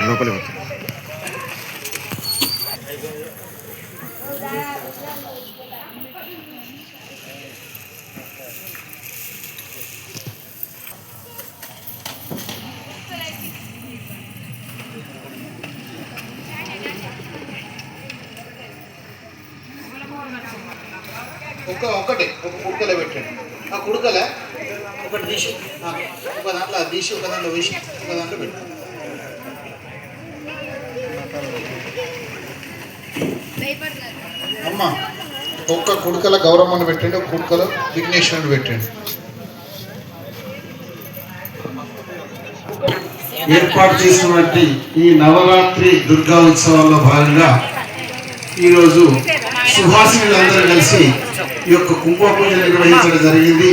లోపలికి వచ్చి ఒక్క ఒక్కటే ఒక కుడుకలో పెట్టండి. ఆ కుడుకల? ఒకటి తీసి. ఆ, ఒక దాంట్లో తీసి ఒక దాంట్లో వేసి ఒక దాంట్లో పెట్టండి. అమ్మ ఒక్క కుడుకల గౌరమ్మను పెట్టండి ఒక కుడుకలో విఘ్నేశ్వరుని పెట్టండి. ఏర్పాటు చేసినటువంటి ఈ నవరాత్రి దుర్గా ఉత్సవాల్లో భాగంగా ఈరోజు సుహాసినులందరూ కలిసి ఈ యొక్క కుంభ పూజ నిర్వహించడం జరిగింది.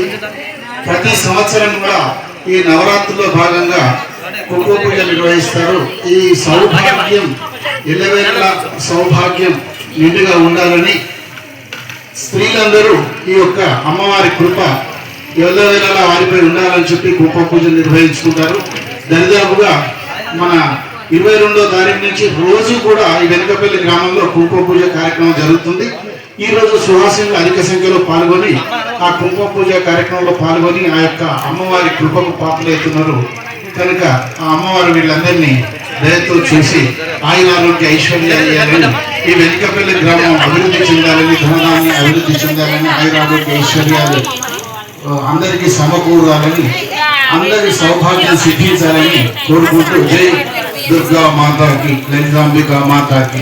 ప్రతి సంవత్సరం కూడా ఈ నవరాత్రిలో భాగంగా కుంకుమ పూజ నిర్వహిస్తారు. ఈ సౌభాగ్యం ఎల్లవేళ సౌభాగ్యం నిండుగా ఉండాలని స్త్రీలందరూ ఈ యొక్క అమ్మవారి కృప ఎల్లవేళలా వారిపై ఉండాలని చెప్పి కుంకుమ పూజ నిర్వహించుకుంటారు. దరిదాపుగా మన ఇరవై రెండో తారీఖు నుంచి రోజు కూడా ఈ వెనకపల్లి గ్రామంలో కుంకుమ పూజ కార్యక్రమం జరుగుతుంది. ఈ రోజు సుహాసినులు అధిక సంఖ్యలో పాల్గొని ఆ కుంకుమ పూజ కార్యక్రమంలో పాల్గొని ఆ యొక్క అమ్మవారి కృపకు పాత్రలవుతున్నారు. కనుక ఆ అమ్మవారు వీళ్ళందరినీ దయతో చూసి ఆయన ఆరోగ్య ఐశ్వర్యాలు ఈ వెనుకపల్లి గ్రామం అభివృద్ధి చెందాలని ధనాన్ని అభివృద్ధి చెందాలని ఆయన ఆరోగ్య ఐశ్వర్యాలు అందరికీ సమకూరాలని అందరి సౌభాగ్యం సిద్ధించాలని కోరుకుంటూ జై దుర్గా మాతాకి లలితాంబిక మాతాకి.